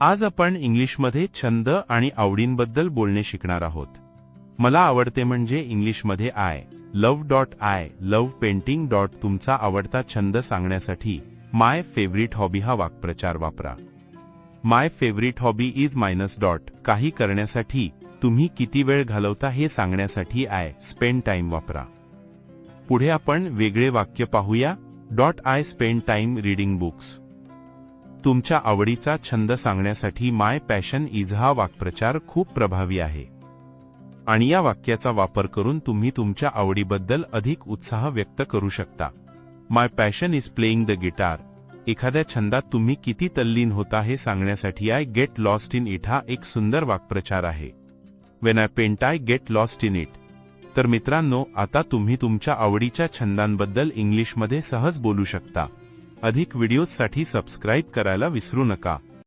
आज आपण इंग्लिशमध्ये छंद आणि आवडींबद्दल बोलणे शिकणार आहोत. मला आवडते म्हणजे इंग्लिशमध्ये I love dot I love painting dot तुमचा आवडता छंद सांगण्यासाठी माय फेवरिट हॉबी हा वाक्प्रचार वापरा. My favourite hobby is minus dot काही करण्यासाठी तुम्ही किती वेळ घालवता हे सांगण्यासाठी आय स्पेंड टाइम वापरा. पुढे आपण वेगळे वाक्य पाहूया dot I spend time reading books तुमच्या आवडीचा छंद सांगण्यासाठी माय पॅशन इज हा वाक्प्रचार खूप प्रभावी आहे. आणि या वाक्याचा वापर करून तुम्ही तुमच्या आवडीबद्दल अधिक उत्साह व्यक्त करू शकता. My passion is playing the guitar एखाद्या छंदात तुम्ही किती तल्लीन होता हे सांगण्यासाठी I get lost in it हा एक सुंदर वाक्प्रचार आहे. When I paint I get lost in it तर मित्रांनो आता तुम्ही तुमच्या आवडीच्या छंदांबद्दल इंग्लिशमध्ये सहज बोलू शकता. अधिक व्हिडिओजसाठी सबस्क्राईब करायला विसरू नका.